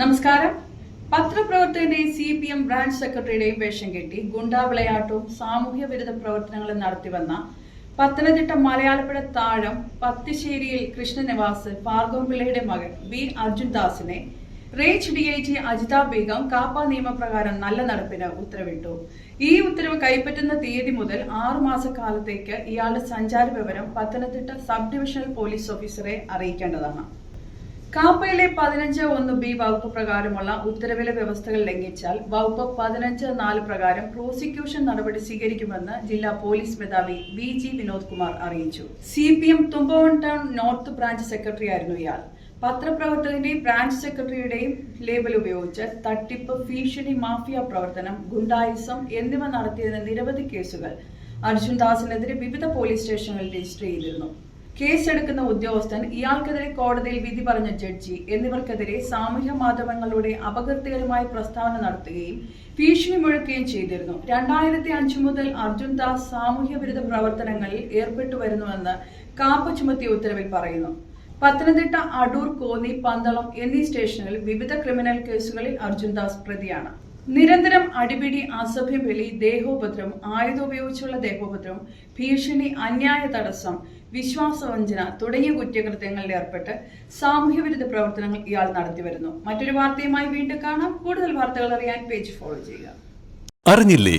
നമസ്കാരം. പത്രപ്രവർത്തകന്റെയും C P M branch സെക്രട്ടറിയുടെയും വേഷം കെട്ടി ഗുണ്ടാവിളയാട്ടവും സാമൂഹ്യ വിരുദ്ധ പ്രവർത്തനങ്ങളും നടത്തിവന്ന പത്തനംതിട്ട മലയാളപ്പുഴ താഴം പത്തിശ്ശേരിയിൽ കൃഷ്ണനിവാസ് ഭാർഗവപിള്ളയുടെ മകൻ B Arjun ദാസിനെ range D I G Ajitha Beegum KAAPA നിയമപ്രകാരം നല്ല നടപ്പിന് ഉത്തരവിട്ടു. ഈ ഉത്തരവ് കൈപ്പറ്റുന്ന തീയതി മുതൽ ആറു മാസക്കാലത്തേക്ക് ഇയാളുടെ സഞ്ചാര വിവരം പത്തനംതിട്ട സബ് ഡിവിഷണൽ പോലീസ് ഓഫീസറെ അറിയിക്കേണ്ടതാണ്. കാപ്പയിലെ പതിനഞ്ച് ഒന്ന് ബി വകുപ്പ് പ്രകാരമുള്ള ഉത്തരവിലെ വ്യവസ്ഥകൾ ലംഘിച്ചാൽ വകുപ്പ് പതിനഞ്ച് നാല് പ്രകാരം പ്രോസിക്യൂഷൻ നടപടി സ്വീകരിക്കുമെന്ന് ജില്ലാ പോലീസ് മേധാവി വി ജി വിനോദ് കുമാർ അറിയിച്ചു. C P M Thumpamon town north branch secretary ആയിരുന്നു ഇയാൾ. പത്രപ്രവർത്തകന്റെയും ബ്രാഞ്ച് സെക്രട്ടറിയുടെയും ലേബൽ ഉപയോഗിച്ച് തട്ടിപ്പ് ഭീഷണി മാഫിയ പ്രവർത്തനം ഗുണ്ടായിസം എന്നിവ നടത്തിയതിന് നിരവധി കേസുകൾ അർജുൻ ദാസിനെതിരെ വിവിധ പോലീസ് സ്റ്റേഷനുകളിൽ രജിസ്റ്റർ ചെയ്തിരുന്നു. കേസെടുക്കുന്ന ഉദ്യോഗസ്ഥൻ ഇയാൾക്കെതിരെ കോടതിയിൽ വിധി പറഞ്ഞ ജഡ്ജി എന്നിവർക്കെതിരെ സാമൂഹ്യ മാധ്യമങ്ങളുടെ അപകീർത്തികരമായ പ്രസ്താവന നടത്തുകയും ഭീഷണി മുഴക്കുകയും ചെയ്തിരുന്നു. രണ്ടായിരത്തി അഞ്ചു മുതൽ അർജുൻ ദാസ് സാമൂഹ്യ വിരുദ്ധ പ്രവർത്തനങ്ങളിൽ ഏർപ്പെട്ടു വരുന്നുവെന്ന് കാപ്പ ചുമത്തിയ ഉത്തരവിൽ പറയുന്നു. പത്തനംതിട്ട അടൂർ കോന്നി പന്തളം എന്നീ സ്റ്റേഷനുകളിൽ വിവിധ ക്രിമിനൽ കേസുകളിൽ അർജുൻ ദാസ് പ്രതിയാണ്. നിരന്തരം അടിപിടി അസഭ്യം ബലി ദേഹോപദ്രവം ആയുധോപയോഗിച്ചുള്ള ദേഹോപദ്രവം ഭീഷണി അന്യായ തടസ്സം വിശ്വാസവഞ്ചന തുടങ്ങിയ കുറ്റകൃത്യങ്ങളിൽ ഏർപ്പെട്ട് സാമൂഹ്യവിരുദ്ധ പ്രവർത്തനങ്ങൾ ഇയാൾ നടത്തിവരുന്നു. മറ്റൊരു വാർത്തയുമായി വീണ്ടും കാണാം. കൂടുതൽ വാർത്തകൾ അറിയാൻ പേജ് ഫോളോ ചെയ്യുക. അറിഞ്ഞില്ലേ?